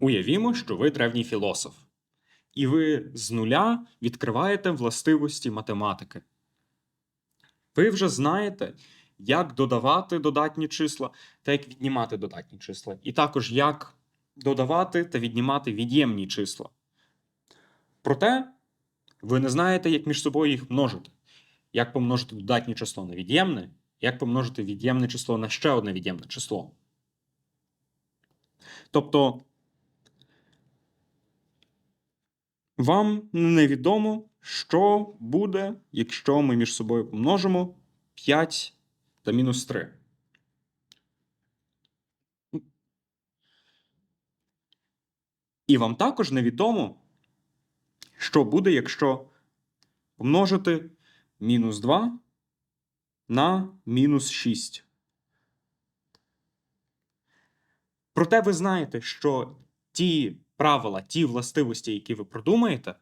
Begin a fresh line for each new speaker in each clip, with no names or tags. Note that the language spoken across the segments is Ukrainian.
Уявімо, що ви древній філософ, і ви з нуля відкриваєте властивості математики. Ви вже знаєте, як додавати додатні числа та як віднімати додатні числа, і також як додавати та віднімати від'ємні числа. Проте ви не знаєте, як між собою їх множити, як помножити додатнє число на від'ємне, як помножити від'ємне число на ще одне від'ємне число. Тобто вам невідомо, що буде, якщо ми між собою помножимо 5 та мінус 3. І вам також невідомо, що буде, якщо помножити мінус 2 на мінус 6. Проте ви знаєте, що ті правила, ті властивості, які ви продумаєте,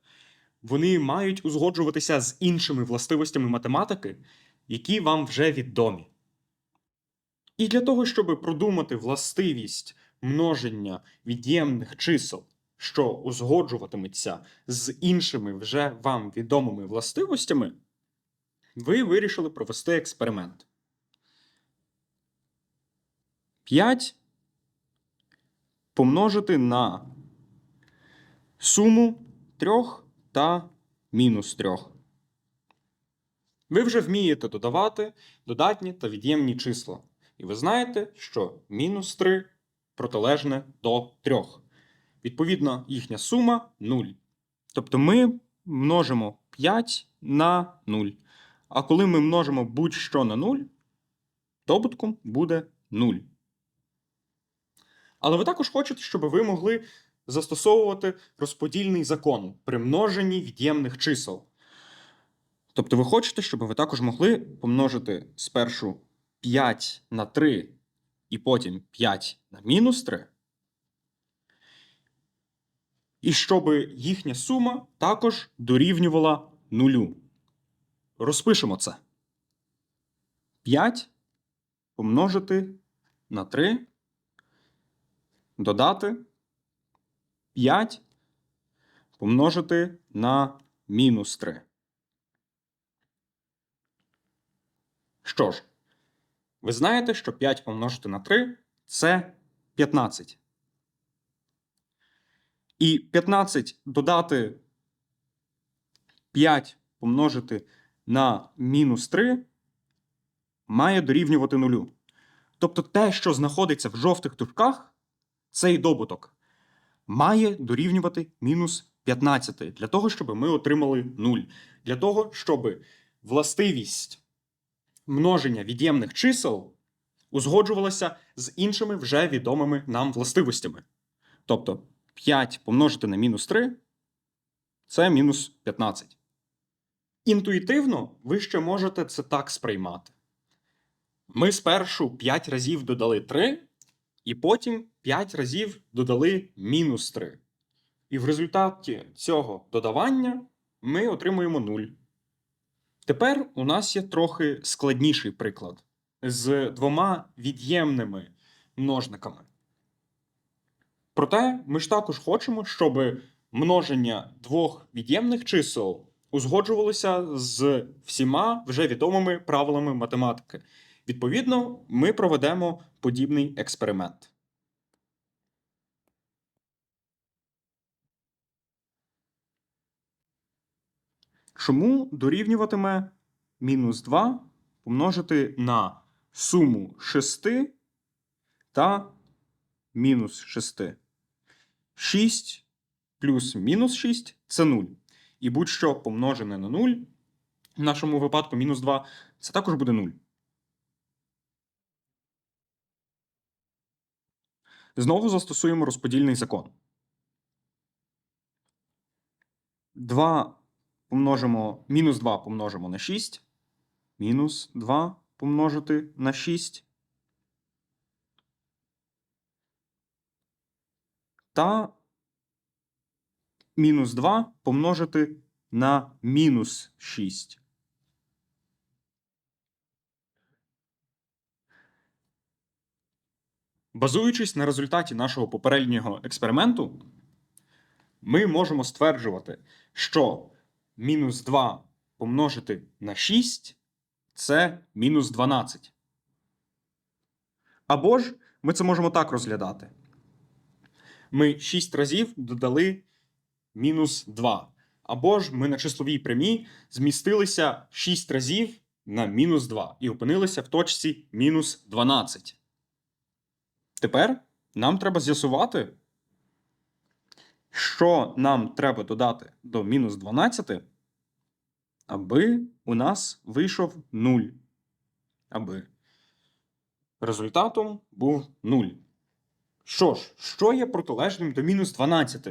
вони мають узгоджуватися з іншими властивостями математики, які вам вже відомі. І для того, щоб продумати властивість множення від'ємних чисел, що узгоджуватиметься з іншими вже вам відомими властивостями, ви вирішили провести експеримент. 5 помножити на суму 3 та мінус 3. Ви вже вмієте додавати додатні та від'ємні числа. І ви знаєте, що мінус 3 протилежне до 3. Відповідно, їхня сума 0. Тобто ми множимо 5 на 0. А коли ми множимо будь-що на 0, добутком буде 0. Але ви також хочете, щоб ви могли застосовувати розподільний закон при множенні від'ємних чисел. Тобто ви хочете, щоб ви також могли помножити спершу 5 на 3 і потім 5 на мінус 3. І щоб їхня сума також дорівнювала нулю. Розпишемо це. 5 помножити на 3 додати 5 помножити на мінус 3. Що ж, ви знаєте, що 5 помножити на 3 це 15. І 15 додати 5 помножити на мінус 3 має дорівнювати нулю. Тобто те, що знаходиться в жовтих тушках, цей добуток має дорівнювати мінус 15 для того, щоб ми отримали 0. Для того, щоб властивість множення від'ємних чисел узгоджувалася з іншими вже відомими нам властивостями. Тобто 5 помножити на мінус 3 це мінус 15. Інтуїтивно ви ще можете це так сприймати. Ми спершу 5 разів додали 3, і потім 5 разів додали мінус 3. І в результаті цього додавання ми отримуємо 0. Тепер у нас є трохи складніший приклад з двома від'ємними множниками. Проте ми ж також хочемо, щоб множення двох від'ємних чисел узгоджувалося з всіма вже відомими правилами математики. Відповідно, ми проведемо подібний експеримент. Чому дорівнюватиме мінус 2 помножити на суму 6 та мінус 6? 6 плюс мінус 6 це 0. І будь-що помножене на 0, в нашому випадку мінус 2, це також буде 0. Знову застосуємо розподільний закон. 2 помножимо, мінус 2 помножимо на 6. Мінус 2 помножити на 6. Та мінус 2 помножити на мінус 6. Базуючись на результаті нашого попереднього експерименту, ми можемо стверджувати, що мінус 2 помножити на 6 це мінус 12. Або ж ми це можемо так розглядати. Ми 6 разів додали мінус 2. Або ж ми на числовій прямій змістилися 6 разів на мінус 2 і опинилися в точці мінус 12. Тепер нам треба з'ясувати, що нам треба додати до мінус 12, аби у нас вийшов 0. Аби результатом був 0. Що ж, що є протилежним до мінус 12?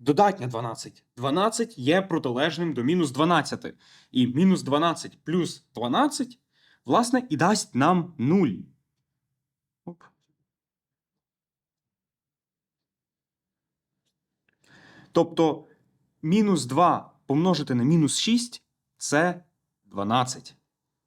Додатня 12. 12 є протилежним до мінус 12. І мінус 12 плюс 12, власне, і дасть нам 0. Оп. Тобто мінус 2 помножити на мінус 6 це 12.